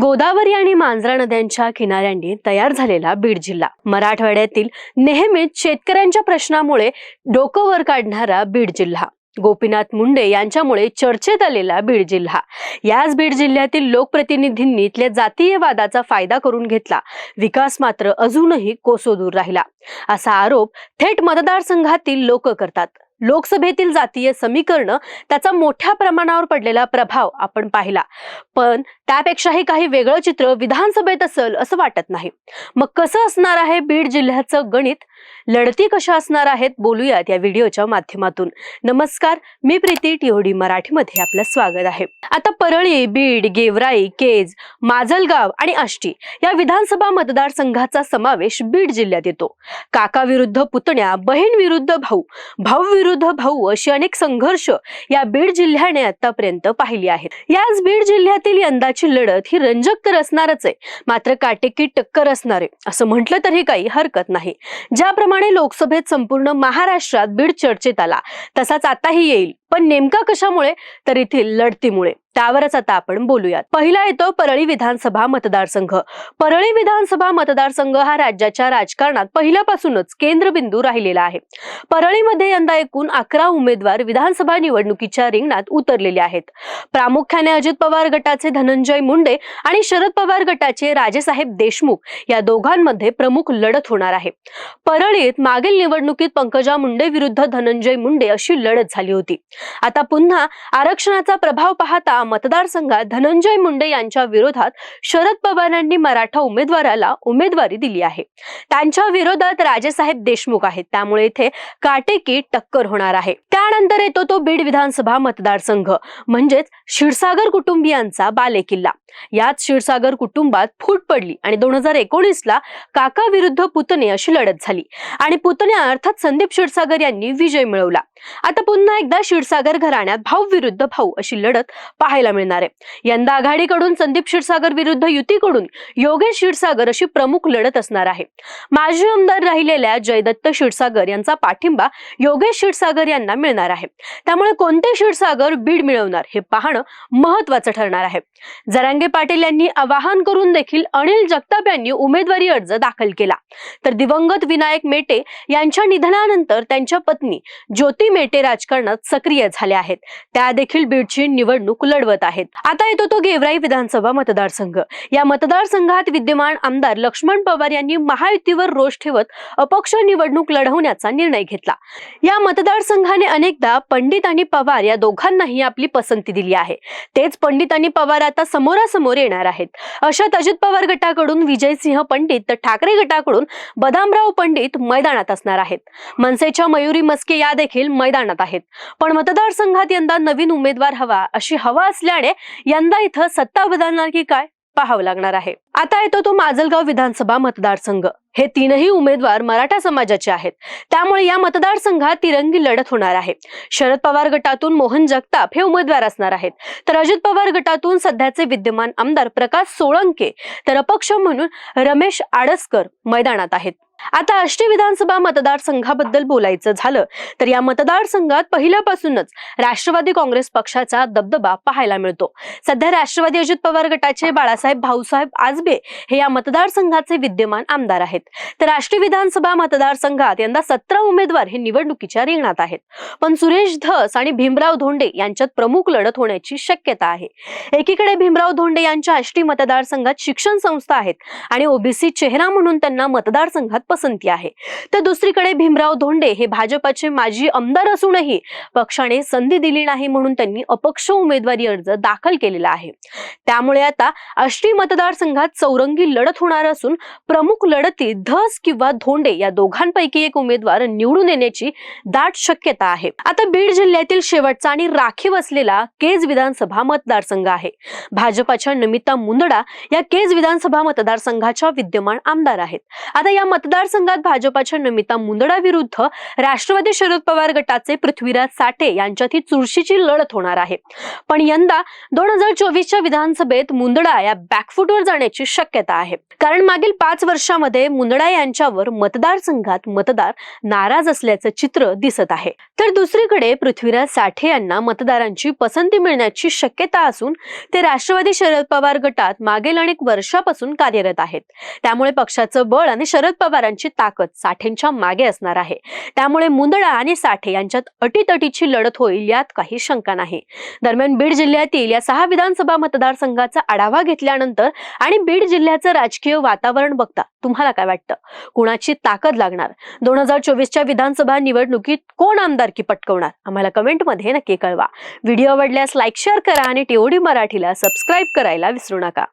गोदावरी आणि मांजरा नद्यांच्या किनाऱ्यांनी तयार झालेला बीड जिल्हा. मराठवाड्यातील नेहमीच शेतकऱ्यांच्या प्रश्नामुळे डोकं वर काढणारा बीड जिल्हा. गोपीनाथ मुंडे यांच्यामुळे चर्चेत आलेला बीड जिल्हा. याच बीड जिल्ह्यातील लोकप्रतिनिधींनी इथल्या जातीय वादाचा फायदा करून घेतला. विकास मात्र अजूनही कोसोदूर राहिला. असा आरोप थेट मतदारसंघातील लोक करतात. लोकसभेतील जातीय समीकरण त्याचा मोठ्या प्रमाणावर पडलेला प्रभाव आपण पाहिला. पण त्यापेक्षाही काही वेगळं चित्र विधानसभेत असेल असं वाटत नाही. मग कसं असणार आहे बीड जिल्ह्याचं गणित? लढती कशा असणार आहेत बोलूयात या व्हिडिओच्या माध्यमातून. नमस्कार मी प्रीती टिहोडी मराठीमध्ये आपलं स्वागत आहे. आता परळी बीड गेवराई केज माजलगाव आणि आष्टी या विधानसभा मतदारसंघाचा समावेश बीड जिल्ह्यात येतो. काका विरुद्ध पुतण्या बहीण विरुद्ध भाऊ भाऊ विरुद्ध भाऊ असे अनेक संघर्ष या बीड जिल्ह्याने आतापर्यंत पाहिली आहेत. याच बीड जिल्ह्यातील यंदाची लढत ही रंजक तर असणारच आहे मात्र काटेकी टक्कर असणार आहे असं म्हटलं तरी काही हरकत नाही. ज्याप्रमाणे लोकसभेत संपूर्ण महाराष्ट्रात बीड चर्चेत आला तसाच आताही येईल. पण नेमका कशामुळे? तर येथील लढतीमुळे. त्यावरच आता आपण बोलूयात. पहिला येतो परळी विधानसभा मतदारसंघ. परळी विधानसभा मतदारसंघ हा राज्याच्या राजकारणात पहिल्यापासूनच केंद्रबिंदू राहिलेला आहे. परळीमध्ये यंदा एकूण अकरा उमेदवार विधानसभा निवडणुकीच्या रिंगणात उतरलेले आहेत. प्रामुख्याने अजित पवार गटाचे धनंजय मुंडे आणि शरद पवार गटाचे राजेसाहेब देशमुख या दोघांमध्ये प्रमुख लढत होणार आहे. परळीत मागील निवडणुकीत पंकजा मुंडे विरुद्ध धनंजय मुंडे अशी लढत झाली होती. आता पुन्हा आरक्षणाचा प्रभाव पाहता मतदारसंघात धनंजय मुंडे यांच्या विरोधात शरद पवारांनी मराठा उमेदवाराला उमेदवारी दिली आहे. त्यांच्या विरोधात राजेसाहेब देशमुख आहेत. त्यामुळे इथे काटेकी टक्कर होणार आहे. त्यानंतर येतो तो बीड विधानसभा मतदारसंघ म्हणजेच क्षीरसागर कुटुंबियांचा बालेकिल्ला. याच क्षीरसागर कुटुंबात फूट पडली आणि दोन हजार एकोणीस ला काका विरुद्ध पुतणे अशी लढत झाली. आणि पुतणे अर्थात संदीप क्षीरसागर यांनी विजय मिळवला. आता पुन्हा एकदा क्षीरसागर घराण्यात भाऊ विरुद्ध भाऊ अशी लढत पाहायला मिळणार आहे. यंदा आघाडीकडून संदीप क्षीरसागर विरुद्ध युतीकडून योगेश क्षीरसागर अशी प्रमुख लढत असणार आहे. माजी आमदार राहिलेल्या जयदत्त क्षीरसागर यांचा पाठिंबा योगेश क्षीरसागर यांना मिळणार आहे. त्यामुळे कोणते क्षीरसागर बीड मिळवणार हे पाहणं महत्वाचं ठरणार आहे. जरांगे पाटील यांनी आवाहन करून देखील अनिल जगताप यांनी उमेदवारी अर्ज दाखल केला. तर दिवंगत विनायक मेटे यांच्या निधनानंतर त्यांच्या पत्नी ज्योती मेटे राजकारणात सक्रिय झाले आहेत. त्या देखील बीडची निवडणूक लढवत आहेत. आता येतो तो गेवराई विधानसभा मतदारसंघ. या मतदारसंघात विद्यमान आमदार लक्ष्मण पवार यांनी महायुतीवर रोष ठेवत अपक्ष निवडणूक लढवण्याचा निर्णय घेतला. या मतदारसंघाने अनेकदा पंडित आणि पवार या दोघांनाही आपली पसंती दिली आहे. तेच पंडित आणि पवार आता समोरासमोर येणार आहेत. अशात अजित पवार गटाकडून विजयसिंह पंडित तर ठाकरे गटाकडून बदामराव पंडित मैदानात असणार आहेत. मनसेच्या मयुरी मस्के या देखील मैदानात आहेत. पण मतदारसंघात यंदा नवीन उमेदवार हवा अशी हवा असल्याने यंदा इथं सत्ता बदलणार की काय पाहावं लागणार आहे. आता येतो तो माजलगाव विधानसभा मतदारसंघ. हे तीनही उमेदवार मराठा समाजाचे आहेत. त्यामुळे या मतदारसंघात तिरंगी लढत होणार आहे. शरद पवार गटातून मोहन जगताप हे उमेदवार असणार आहेत. तर अजित पवार गटातून सध्याचे विद्यमान आमदार प्रकाश सोळंके तर अपक्ष म्हणून रमेश आडसकर मैदानात आहेत. आता आष्टी विधानसभा मतदारसंघाबद्दल बोलायचं झालं तर या मतदारसंघात पहिल्यापासूनच राष्ट्रवादी काँग्रेस पक्षाचा दबदबा पाहायला मिळतो. सध्या राष्ट्रवादी अजित पवार गटाचे बाळासाहेब भाऊसाहेब आजबे हे या मतदारसंघाचे विद्यमान आमदार आहेत. तर राष्ट्रीय विधानसभा मतदारसंघात यंदा सतरा उमेदवार हे निवडणुकीच्या रिंगणात आहेत. पण सुरेश धस आणि भीमराव धोंडे यांच्यात प्रमुख लढत होण्याची शक्यता आहे. एकीकडे भीमराव धोंडे यांच्या आष्टी मतदारसंघात शिक्षण संस्था आहेत आणि ओबीसी चेहरा म्हणून त्यांना मतदारसंघात पसंती आहे. तर दुसरीकडे भीमराव धोंडे हे भाजपाचे माजी आमदार असूनही पक्षाने संधी दिली नाही म्हणून त्यांनी अपक्ष उमेदवारी अर्ज दाखल केलेला आहे. त्यामुळे आता आष्टी मतदारसंघात चौरंगी लढत होणार असून प्रमुख लढतीत धस किंवा धोंडे या दोघांपैकी एक उमेदवार निवडून येण्याची दाट शक्यता आहे. आता बीड जिल्ह्यातील शेवटचा आणि राखीव असलेला केज विधानसभा मतदारसंघ आहे. भाजपाच्या नमिता मुंदडा या केज विधानसभा मतदारसंघाच्या विद्यमान आमदार आहेत. आता या मतदार मतदारसंघात भाजपाच्या नमिता मुंदडा विरुद्ध राष्ट्रवादी शरद पवार गटाचे पृथ्वीराज साठे यांच्यात ही चुरशीची लढत होणार आहे. पण यंदा दोन हजार चोवीसच्या विधानसभेत मुंदडा या बॅकफुटवर जाण्याची शक्यता आहे. कारण मागील पाच वर्षामध्ये मुंदडा यांच्यावर मतदारसंघात मतदार नाराज असल्याचं चित्र दिसत आहे. तर दुसरीकडे पृथ्वीराज साठे यांना मतदारांची पसंती मिळण्याची शक्यता असून ते राष्ट्रवादी शरद पवार गटात मागील अनेक वर्षापासून कार्यरत आहेत. त्यामुळे पक्षाचं बळ आणि शरद पवार पवारांची ताकद साठेंच्या मागे असणार आहे. त्यामुळे मुंदडा आणि साठे यांच्यात अटीतटीची लढत होईल यात काही शंका नाही. दरम्यान बीड जिल्ह्यातील या सहा विधानसभा मतदारसंघाचा आढावा घेतल्यानंतर आणि बीड जिल्ह्याचं राजकीय वातावरण बघता तुम्हाला काय वाटतं? कुणाची ताकद लागणार? दोन हजार चोवीसच्या विधानसभा निवडणुकीत कोण आमदारकी पटकवणार? आम्हाला कमेंटमध्ये नक्की कळवा. व्हिडिओ आवडल्यास लाईक शेअर करा आणि टीओडी मराठीला सबस्क्राईब करायला विसरू नका.